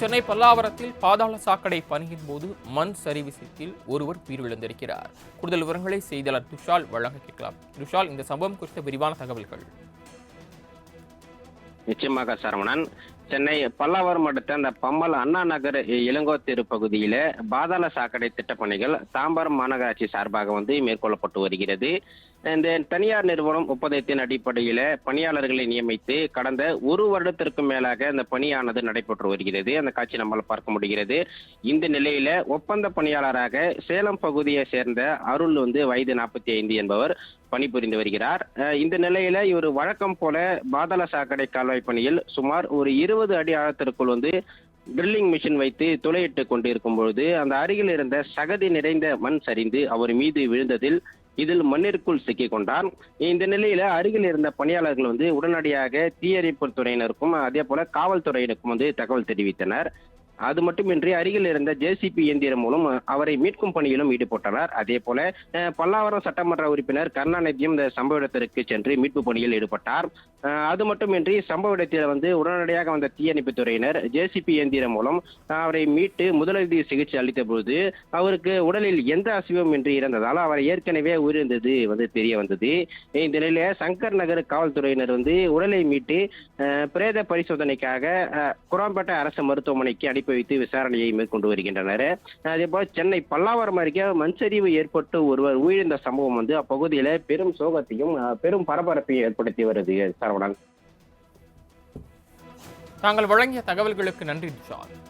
சென்னை பல்லாவரத்தில் பாதாள சாக்கடை பணியின் போது மண் சரிவு சிக்கில் ஒருவர் உயிரிழந்திருக்கிறார். கூடுதல் விவரங்களை செய்தியாளர் துஷால் வழங்க கேட்கலாம். துஷால் இந்த சம்பவம் குறித்த விரிவான தகவல்கள். நிச்சயமாக சரவணன். சென்னை பல்லாவரம் மாவட்டத்தை அந்த பம்மல் அண்ணா நகர் இளங்கோத்தெரு பகுதியில பாதாள சாக்கடை திட்டப்பணிகள் தாம்பரம் மாநகராட்சி சார்பாக வந்து மேற்கொள்ளப்பட்டு வருகிறது. இந்த தனியார் நிறுவனம் ஒப்பந்தத்தின் அடிப்படையில பணியாளர்களை நியமித்து கடந்த ஒரு வருடத்திற்கும் மேலாக இந்த பணியானது நடைபெற்று வருகிறது. அந்த காட்சி நம்மால் பார்க்க முடிகிறது. இந்த நிலையில ஒப்பந்த பணியாளராக சேலம் பகுதியை சேர்ந்த அருள் வந்து வயது நாற்பத்தி ஐந்து என்பவர் பணிபுரிந்து வருகிறார். இந்த நிலையில இவர் வழக்கம் போல பாதாள சாக்கடை கால்வாய் பணியில் சுமார் ஒரு இரு இருபது அடி ஆழத்திற்குள் வந்து ட்ரில்லிங் மிஷின் வைத்து துளையிட்டு கொண்டிருக்கும் பொழுது அந்த அருகில் இருந்த சகதி நிறைந்த மண் சரிந்து அவர் மீது விழுந்ததில் இதில் மண்ணிற்குள் சிக்கிக் கொண்டார் இந்த நிலையில அருகில் இருந்த பணியாளர்கள் வந்து உடனடியாக தீயணைப்பு துறையினருக்கும் அதே போல காவல்துறையினருக்கும் வந்து தகவல் தெரிவித்தனர். அது மட்டுமின்றி அருகில் இருந்த ஜேசிபி இயந்திரம் மூலம் அவரை மீட்கும் பணியிலும் ஈடுபட்டனர் அதே போல பல்லாவரம் சட்டமன்ற உறுப்பினர் கருணாநிதியும் இந்த சம்பவ இடத்திற்கு சென்று மீட்பு பணியில் ஈடுபட்டார். அது மட்டுமின்றி சம்பவ இடத்தில் வந்து உடனடியாக வந்த தீயணைப்பு துறையினர் ஜேசிபி இயந்திரம் மூலம் அவரை மீட்டு முதலுதவி சிகிச்சை அளித்த பொழுது அவருக்கு உடலில் எந்த அசைவும் இன்றி இருந்ததால் அவர் ஏற்கனவே உயிரிழந்தது வந்து தெரிய வந்தது. இந்த நிலையில சங்கர் நகர் காவல்துறையினர் வந்து உடலை மீட்டு பிரேத பரிசோதனைக்காக அஹ், குராம்பேட்டை அரசு மருத்துவமனைக்கு அனுப்பி வைத்து விசாரணையை மேற்கொண்டு வருகின்றனர். அதே போல சென்னை பல்லாவரம் அருகே மண்சரிவு ஏற்பட்டு ஒருவர் உயிரிழந்த சம்பவம் வந்து அப்பகுதியில பெரும் சோகத்தையும் அஹ், பெரும் பரபரப்பையும் ஏற்படுத்தி வருது. சரவணன். தாங்கள் வழங்கிய தகவல்களுக்கு நன்றி